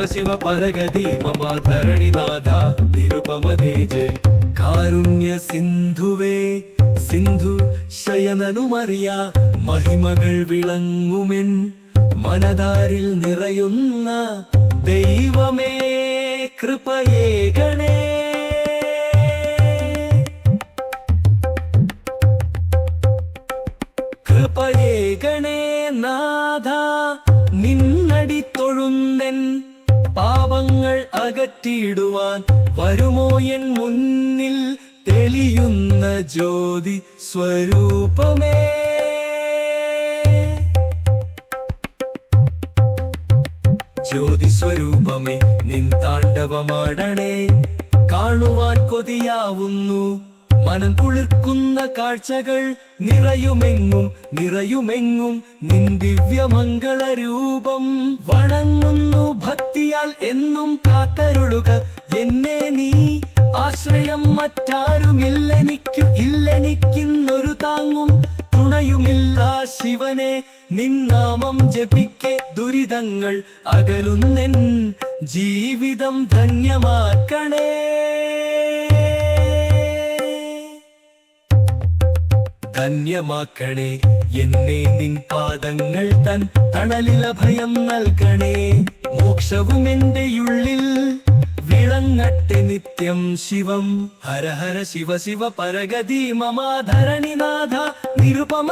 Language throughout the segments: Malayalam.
ശിവ ശിവ പരഗതി മമ ധരണിനാഥ നിരുപമതേജ് കാരുണ്യ സിന്ധുവേ സിന്ധു ശയനനുമറിയ മഹിമകൾ വിളങ്ങുമെൻ മനതാരിൽ നിറയുന്ന ദൈവമേ കൃപയേ ഗണേ. കൃപയേ ഗണേ നാഥ നിന്നടി തൊഴുന്നെൻ പാപങ്ങൾ അകറ്റിയിടുവാൻ വരുമോ എൻ മുന്നിൽ തെളിയുന്ന ജ്യോതി സ്വരൂപമേ? ജ്യോതി സ്വരൂപമേ നിൻ താണ്ഡവമാടണേ കാണുവാൻ കൊതിയാവുന്നു. മനം കുളിർക്കുന്ന കാഴ്ചകൾ നിറയുമെങ്ങും നിറയുമെങ്ങും നിൻ ദിവ്യമംഗള രൂപം. വണങ്ങുന്നു ഭക്തിയാൽ എന്നും കാത്തരുളുക. എന്നെ നീ ആശ്രയം മറ്റാരുമില്ലെനിക്കു ഇല്ലെനിക്കുന്നൊരു താങ്ങും തുണയുമില്ല. ശിവനെ നിന്നാമം ജപിക്കെ ദുരിതങ്ങൾ അകലുന്നെൻ. ജീവിതം ധന്യമാക്കണേ. ധന്യമാക്കണേ. എന്നെ നിൻ പാദങ്ങൾ തൻ തണലിൽ അഭയം നൽകണേ. മോക്ഷവും എന്റെ ഉള്ളിൽ വിളങ്ങട്ടെ നിത്യം ശിവം. ഹര ഹര ശിവ ശിവ പരഗതി മമാധരണിനാഥ നിരുപമ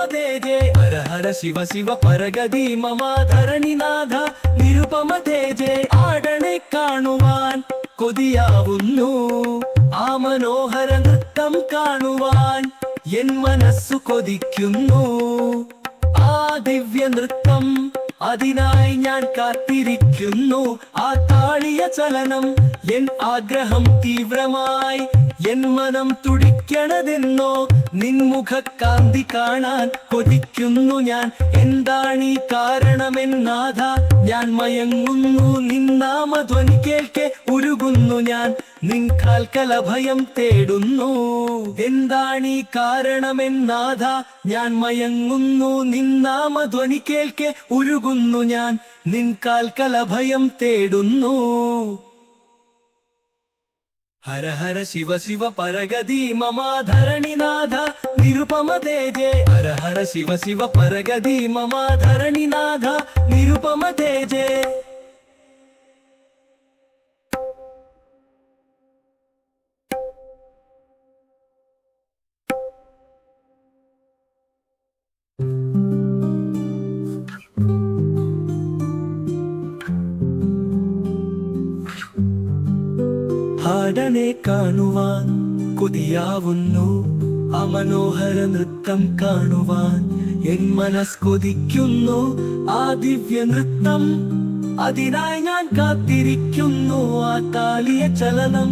ഹര ഹര ശിവ ശിവ പരഗതി മമാധരണിനാഥ നിരുപമ തേജേ ആടണെ കാണുവാൻ കൊതിയാവുന്നു. ആ മനോഹര നൃത്തം കാണുവാൻ എൻ മനസ്സു കൊതിക്കുന്നു. ആ ദിവ്യ നൃത്തം അതിനായി ഞാൻ കാത്തിരിക്കുന്നു. ആ താളിയ ചലനം എൻ ആഗ്രഹം തീവ്രമായി എൻ മനം തുടിക്കണതെന്നോ നിൻമുഖ കാന്തി കാണാൻ കൊതിക്കുന്നു ഞാൻ. എന്താണ് എന്താണീ കാരണമെന്നാഥ ഞാൻ മയങ്ങുന്നു നിന്നാമധ്വനി കേൾക്കെ ഉരുകുന്നു ഞാൻ. നിൻ കാൽക്കല ഭയം തേടുന്നു. എന്താണീ കാരണമെന്നാഥ ഞാൻ മയങ്ങുന്നു നിന്നാമധ്വനി കേൾക്കെ ഉരുകുന്നു ഞാൻ. നിൻ കാൽക്കല ഭയം തേടുന്നു. ഹര ഹര ശിവ ശിവ പരഗതി മമാധരണിനാഥ നിരുപമ തേജേ ഹര ഹര ശിവ ശിവ പരഗതി മമാധരണിനാഥ നിരുപമ തേജേ ഹാടനെ കാണുവാൻ കൊതിയാവുന്നു ആ മനോഹര നൃത്തം കാണുവാൻ എൻ മനസ് കൊതിക്കുന്നു ആ ദിവ്യ നൃത്തം അതിനായി ഞാൻ കാത്തിരിക്കുന്നു ആ താലിയ ചലനം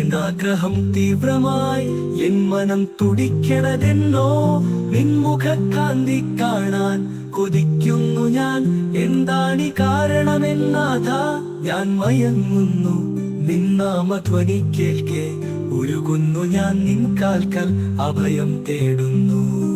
എൻ ആഗ്രഹം തീവ്രമായി എൻ മനം തുടിക്കണതെന്നോ നിൻമുഖ കാന്തി കാണാൻ കൊതിക്കുന്നു ഞാൻ എന്താണി കാരണമെന്നാഥ ഞാൻ മയങ്ങുന്നു നിന്നാമധ്വനി കേൾക്കെ ഉരുകുന്നു ഞാൻ നിൻ കാൽക്കൽ അഭയം തേടുന്നു.